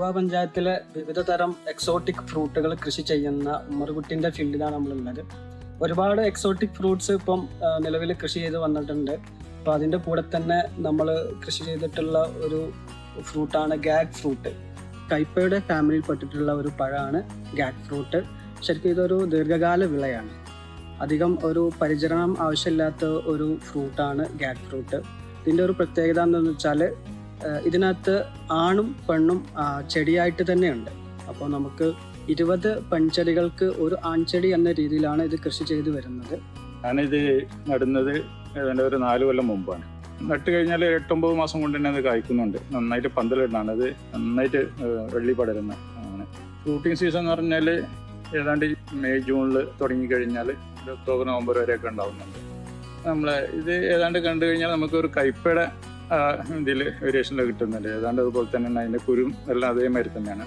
കുറുവ പഞ്ചായത്തിലെ വിവിധ തരം എക്സോട്ടിക് ഫ്രൂട്ടുകൾ കൃഷി ചെയ്യുന്ന ഉമ്മറുകുട്ടിന്റെ ഫീൽഡിലാണ് നമ്മളുള്ളത്. ഒരുപാട് എക്സോട്ടിക് ഫ്രൂട്ട്സ് ഇപ്പം നിലവിൽ കൃഷി ചെയ്ത് വന്നിട്ടുണ്ട്. അപ്പോൾ അതിന്റെ കൂടെ തന്നെ നമ്മൾ കൃഷി ചെയ്തിട്ടുള്ള ഒരു ഫ്രൂട്ടാണ് ഗാഗ് ഫ്രൂട്ട്. കൈപ്പയുടെ ഫാമിലിയിൽ പെട്ടിട്ടുള്ള ഒരു പഴമാണ് ഗാഗ് ഫ്രൂട്ട്. ശരിക്കും ഇതൊരു ദീർഘകാല വിളയാണ്. അധികം ഒരു പരിചരണം ആവശ്യമില്ലാത്ത ഒരു ഫ്രൂട്ടാണ് ഗാഗ് ഫ്രൂട്ട്. ഇതിന്റെ ഒരു പ്രത്യേകത എന്താണെന്ന് വെച്ചാൽ ഇതിനകത്ത് ആണും പെണ്ണും ചെടിയായിട്ട് തന്നെയുണ്ട്. അപ്പോൾ നമുക്ക് ഇരുപത് പെൺചെടികൾക്ക് ഒരു ആൺചെടി എന്ന രീതിയിലാണ് ഇത് കൃഷി ചെയ്ത് വരുന്നത്. ഞാനിത് നടുന്നത് ഏതാണ്ട് ഒരു നാല് കൊല്ലം മുമ്പാണ്. നട്ട് കഴിഞ്ഞാൽ എട്ടൊമ്പത് മാസം കൊണ്ട് തന്നെ അത് കായ്ക്കുന്നുണ്ട്. നന്നായിട്ട് പന്തലിടുന്നതാണ്. അത് നന്നായിട്ട് വെള്ളി പടരുന്ന ആണ്. ഫ്രൂട്ടിങ് സീസൺ എന്ന് പറഞ്ഞാൽ ഏതാണ്ട് മെയ് ജൂണിൽ തുടങ്ങിക്കഴിഞ്ഞാൽ ഒക്ടോബർ നവംബർ വരെയൊക്കെ ഉണ്ടാവുന്നുണ്ട്. നമ്മളെ ഇത് ഏതാണ്ട് കണ്ടു കഴിഞ്ഞാൽ നമുക്ക് ഒരു കയ്പയുടെ ഇതിൽ വേരിയേഷനിൽ കിട്ടുന്നുണ്ട്. ഏതാണ്ട് അതുപോലെ തന്നെ അതിന്റെ കുരും എല്ലാം അതേമാതിരി തന്നെയാണ്.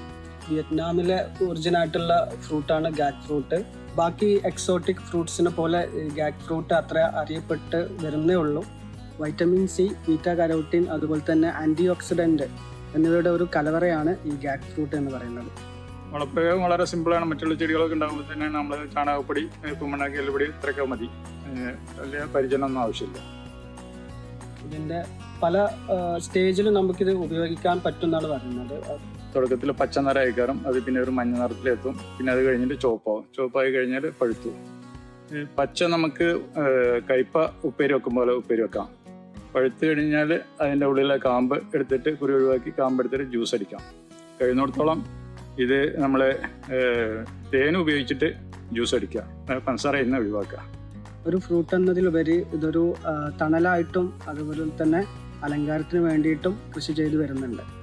വിയറ്റ്നാമിലെ ഒറിജിൻ ആയിട്ടുള്ള ഫ്രൂട്ടാണ് ഗാക് ഫ്രൂട്ട് ബാക്കി എക്സോട്ടിക് ഫ്രൂട്ട്സിനെ പോലെ ഗാക് ഫ്രൂട്ട് അത്ര അറിയപ്പെട്ട് വരുന്നേ ഉള്ളൂ. വൈറ്റമിൻ സി ബീറ്റ കരോട്ടീൻ അതുപോലെ തന്നെ ആന്റി ഓക്സിഡന്റ് എന്നിവയുടെ ഒരു കലവറയാണ് ഈ ഗാക് ഫ്രൂട്ട് എന്ന് പറയുന്നത്. വളപ്രയോഗം വളരെ സിമ്പിളാണ് മറ്റുള്ള ചെടികളൊക്കെ ഉണ്ടാകുമ്പോൾ തന്നെ നമ്മൾ ചാണകപ്പൊടി കുമ്മണ്ണാക്കി എല്ലുപൊടി ഇത്രയൊക്കെ മതി. വലിയ പരിചരണം ഒന്നും ആവശ്യമില്ല. ഇതിന്റെ പല സ്റ്റേജിലും നമുക്കിത് ഉപയോഗിക്കാൻ പറ്റും എന്നാണ് പറയുന്നത് തുടക്കത്തിൽ പച്ച നിറ കയറും അത് പിന്നെ ഒരു മഞ്ഞ നിറത്തിലെത്തും. പിന്നെ അത് കഴിഞ്ഞിട്ട് ചുവപ്പാവും ചുവപ്പായി കഴിഞ്ഞാൽ പഴുത്തു. പച്ച നമുക്ക് കയ്പ ഉപ്പേരി വെക്കും പോലെ ഉപ്പേരി വെക്കാം. പഴുത്ത് കഴിഞ്ഞാൽ അതിന്റെ ഉള്ളിലെ കാമ്പ് എടുത്തിട്ട് കുരു ഒഴിവാക്കി കാമ്പ് എടുത്തിട്ട് ജ്യൂസ് അടിക്കാം. കഴിയുന്നിടത്തോളം ഇത് നമ്മൾ തേൻ ഉപയോഗിച്ചിട്ട് ജ്യൂസ് അടിക്കുക. പഞ്ചസാര ഇന്ന് ഒഴിവാക്കുക. ഒരു ഫ്രൂട്ട് എന്നതിലുപരി ഇതൊരു തണലായിട്ടും അതുപോലെ തന്നെ അലങ്കാരത്തിന് വേണ്ടിയിട്ടും കൃഷി ചെയ്തു വരുന്നുണ്ട്.